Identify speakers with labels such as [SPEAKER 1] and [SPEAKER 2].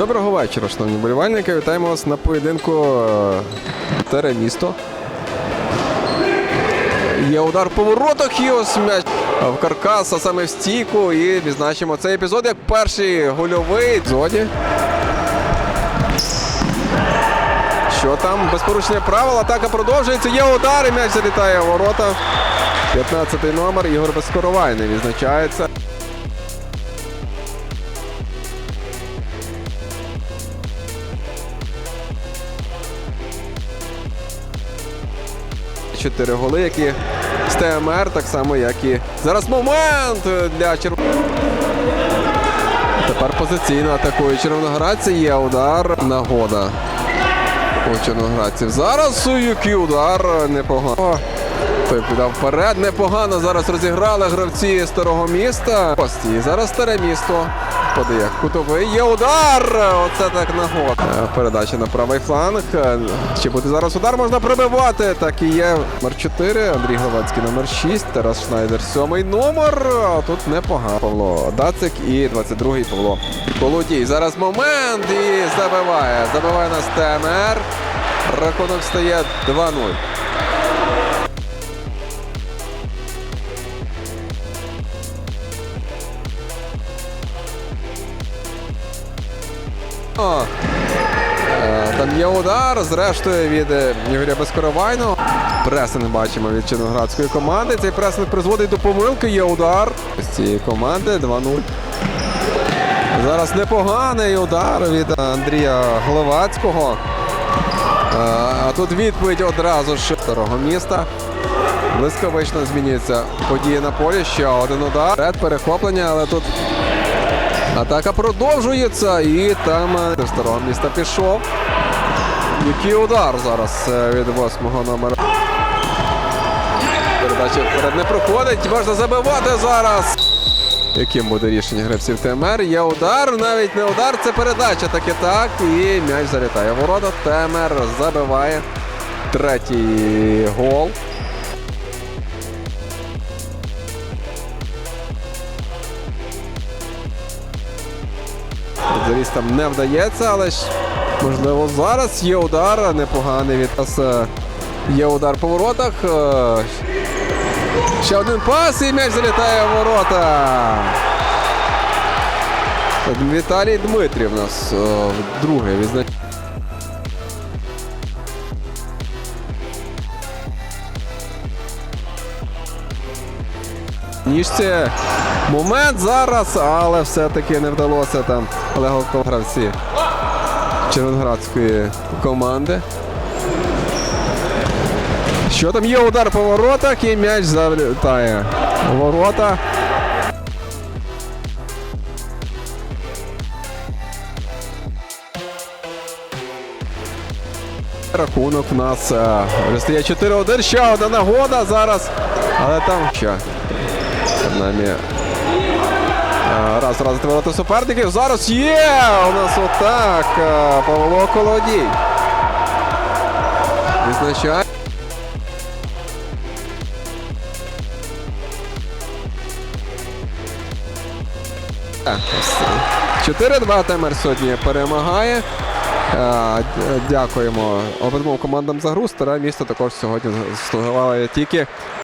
[SPEAKER 1] Доброго вечора, шановні болівальники. Вітаємо вас на поєдинку е, Теремісто. Є удар по воротах і ось м'яч в каркас, а саме в стійку. І відзначимо цей епізод як перший гольовий в. Що там? Без порушення правил. Атака продовжується. Є удар і м'яч залітає в ворота. 15-й номер Ігор Безкоровайний відзначається. Чотири голи, які з ТМР, так само, як і зараз момент для Черв... Тепер позиційно атакує червоноградці. Є удар. Нагода у червоноградців. Зараз який удар непогано. Той підав вперед. Непогано зараз розіграли гравці старого міста. І зараз старе місто. Подає кутовий. Є удар! Оце так нагода. Е, Передача на правий фланг. Е, Чи буде зараз удар? Можна прибивати. Так і є. Номер 4, Андрій Гловацький номер 6, Тарас Шнайдер 7 номер. Тут непогано. Павло Дацик і 22-й Павло Колодій. Зараз момент і забиває. Забиває нас ТМР. Рахунок стає 2-0. Там є удар, зрештою від е, Ігоря Безкоровайного. Пресинг бачимо від Черноградської команди. Цей пресинг призводить до помилки. Є удар з цієї команди 2-0. Зараз непоганий удар від Андрія Головацького. Е, А тут відповідь одразу ж старого міста. Блискавично змінюється події на полі. Ще один удар. Ред перехоплення, але тут Атака продовжується і там е, з старого міста пішов. Який удар зараз е, від восьмого номера. Передача вперед не проходить. Можна забивати зараз. Яким буде рішення гравців ТМР? Є удар, навіть не удар, це передача. Так і так. І м'яч залітає. Ворота ТМР забиває третій гол. Футболістам не вдається, але ж можливо зараз є удар непоганий від нас. е, Є удар по воротах. е, Ще один пас і м'яч залітає в ворота. Віталій Дмитрів у нас е, друге відзначає. Ніжці момент зараз, але все-таки не вдалося там легко гравці Червоноградської команди. Що там є удар по воротах і м'яч залітає. Ворота. Рахунок в нас е, стає 4-1. Ще одна нагода зараз. Але там ще. Принаймні. Раз, раз ворота суперників. Зараз є! У нас отак. е, Павло Колодій. Ось, 4-2 Темер сьогодні перемагає. Е, Дякуємо обидвом командам за гру. Старе місто також сьогодні заслугувало тільки